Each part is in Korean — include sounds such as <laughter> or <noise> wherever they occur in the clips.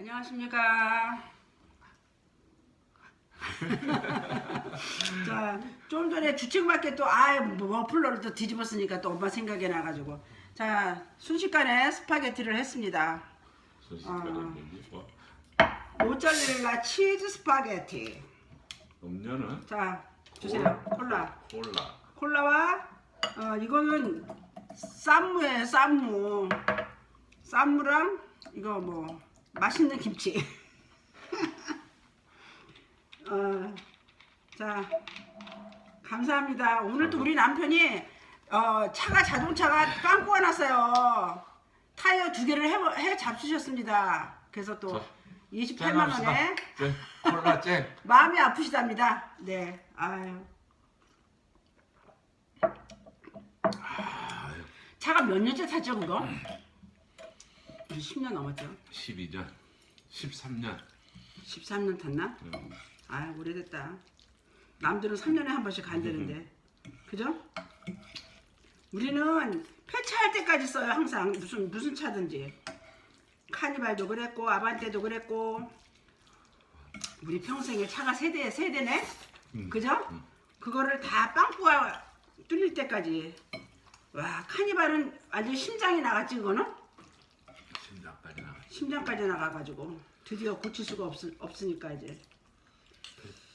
안녕하십니까. <laughs> 자, 좀 전에 주책맞게 또, 아, 머플러를 또 뒤집었으니까 또 엄마 생각이 나가지고. 자, 순식간에 스파게티를 했습니다. 여기 뭐 모짜렐라 치즈 스파게티. 음료는 자, 주세요. 콜라. 콜라. 콜라와, 어, 이거는 쌈무예요, 쌈무. 쌈무랑, 이거 뭐, 맛있는 김치. <laughs> 어, 자, 감사합니다. 오늘 또 우리 남편이 어, 차가 자동차가 빵꾸가 났어요. 타이어 두 개를 해, 해 잡수셨습니다. 그래서 또 자, 28만 원에 쨍, 콜라 쨍. <laughs> 마음이 아프시답니다. 네, 아유. 아유, 차가 몇 년째 탔죠 그거? 10년 넘었죠. 12년, 13년. 13년 탔나? 음, 아 오래됐다. 남들은 3년에 한 번씩 간다는데, 그죠? 우리는 폐차할 때까지 써요 항상 무슨 무슨 차든지. 카니발도 그랬고 아반떼도 그랬고 우리 평생에 차가 세대 세대네, 음. 그죠? 그거를 다 빵꾸가 뚫릴 때까지. 와 카니발은 완전 심장이 나갔지 그거는? 심장까지 나가. 심장까지 나가가지고 드디어 고칠 수가 없, 없으니까 이제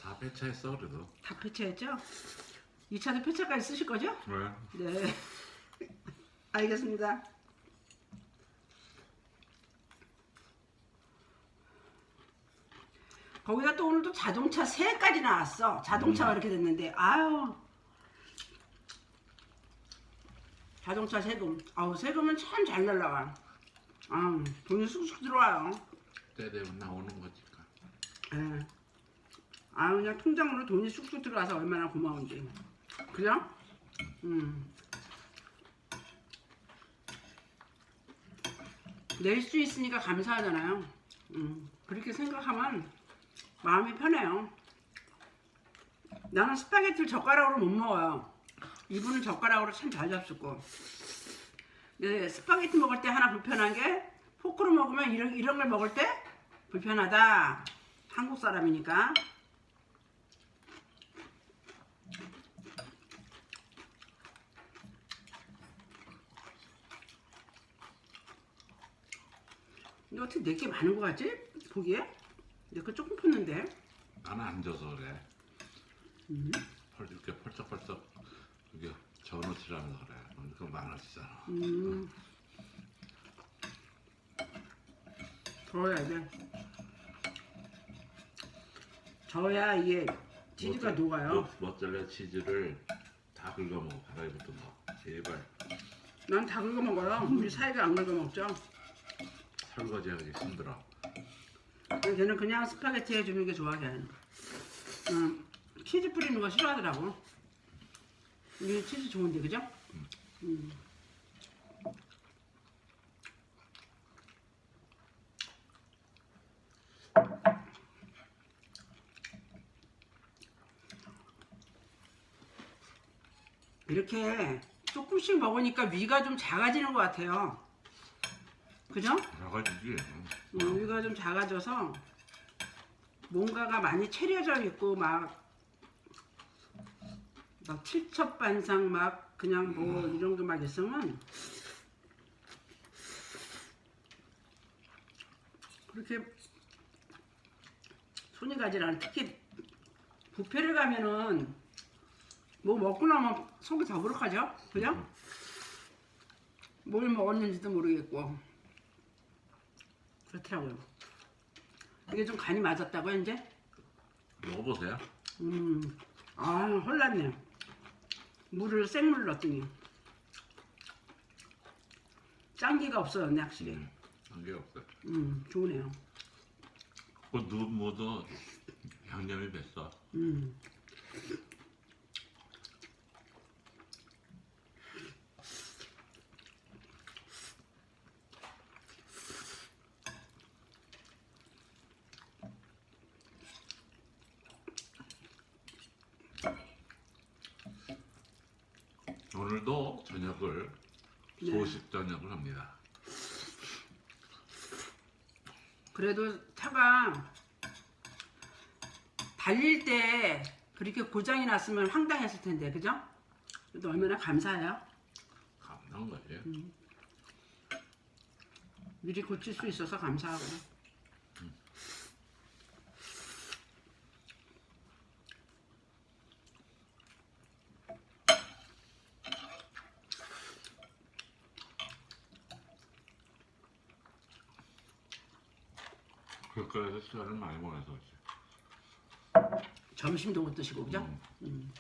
다 배차했어 그래도. 다 폐차했죠? 이 차도 폐차까지 쓰실 거죠? 왜? 네. 알겠습니다. 거기다 또 오늘 또 자동차 세까지 나왔어. 자동차가 이렇게 됐는데, 아유. 자동차 세금. 아우, 세금은 참 잘 날라가. 아, 돈이 쑥쑥 들어와요. 때 되면 나오는 거니까. 예. 아 그냥 통장으로 돈이 쑥쑥 들어와서 얼마나 고마운지. 그죠? 음. 낼 수 있으니까 감사하잖아요. 음. 그렇게 생각하면 마음이 편해요. 나는 스파게티를 젓가락으로 못 먹어요. 이분은 젓가락으로 참 잘 잡수고. 근데 스파게티 먹을 때 하나 불편한 게 포크로 먹으면 이런, 이런 걸 먹을 때 불편하다. 한국 사람이니까. 근데 어떻게 내게 많은 거 같지? 보기에? 내거 조금 폈는데. 나는 앉아서 그래. 음. 펄 이렇게 펄쩍펄쩍 이게 저놓치라면서 그래. 이렇게 많아지잖아. 음. 저어야 돼. 저어야 이게 치즈가 모짜- 녹아요. 모- 모짜렐라 치즈를 다 긁어 먹어. 바닥에부터 먹어. 제발 난 다 긁어 먹어요. 우리 사이가 안 긁어 먹죠. 설거지하기 힘들어. 걔는 그냥 스파게티 해주는 게 좋아 걔는. 음, 치즈 뿌리는 거 싫어하더라고. 이게 치즈 좋은데 그죠? 음. 이렇게 조금씩 먹으니까 위가 좀 작아지는 것 같아요. 그죠? 나가지지. 음, 위가 좀 작아져서 뭔가가 많이 체려져 있고 막, 막 칠첩 반상 막 그냥 뭐 이런 거막 있으면 그렇게 손이 가지 않아. 특히 뷔페를 가면은 뭐 먹고 나면 속이 더부룩하죠? 그죠? 뭘 먹었는지도 모르겠고 그렇더라고요. 이게 좀 간이 맞았다고요, 이제? 먹어보세요. 음, 아, 헐났네요. 물을 생물 넣었더니. 짠기가 없어졌네, 확실히. 음, 한게 없어. 음, 좋으네요. 그 누구도 양념이 뱄어. 음. 오늘도 저녁을 네. 소식 저녁을 합니다. 그래도 차가 달릴 때 그렇게 고장이 났으면 황당했을 텐데 그죠? 그래도 얼마나 감사해요. 감사한 거지. 미리 고칠 수 있어서 감사하고. 그래서 시간을 많이 보내서 그렇지. 점심도 못 드시고 그죠? 음.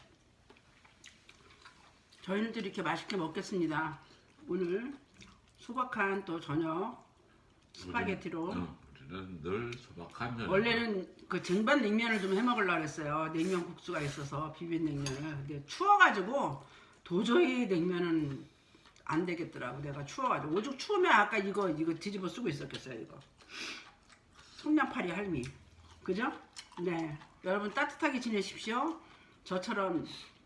저희는 또 이렇게 맛있게 먹겠습니다. 오늘 소박한 또 저녁 스파게티로 우리는, 응, 우리는 늘 소박한 면. 원래는 그 쟁반 냉면을 좀 해 먹으려고 했어요. 냉면 국수가 있어서 비빔 냉면을. 근데 추워가지고 도저히 냉면은 안 되겠더라고. 내가 추워가지고 오죽 추우면 아까 이거 이거 뒤집어 쓰고 있었겠어요. 이거 송량파리 할미. 그죠? 네. 여러분 따뜻하게 지내십시오. 저처럼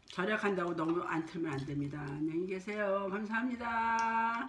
절약한다고 너무 안 틀면 안 됩니다. 안녕히 계세요. 감사합니다.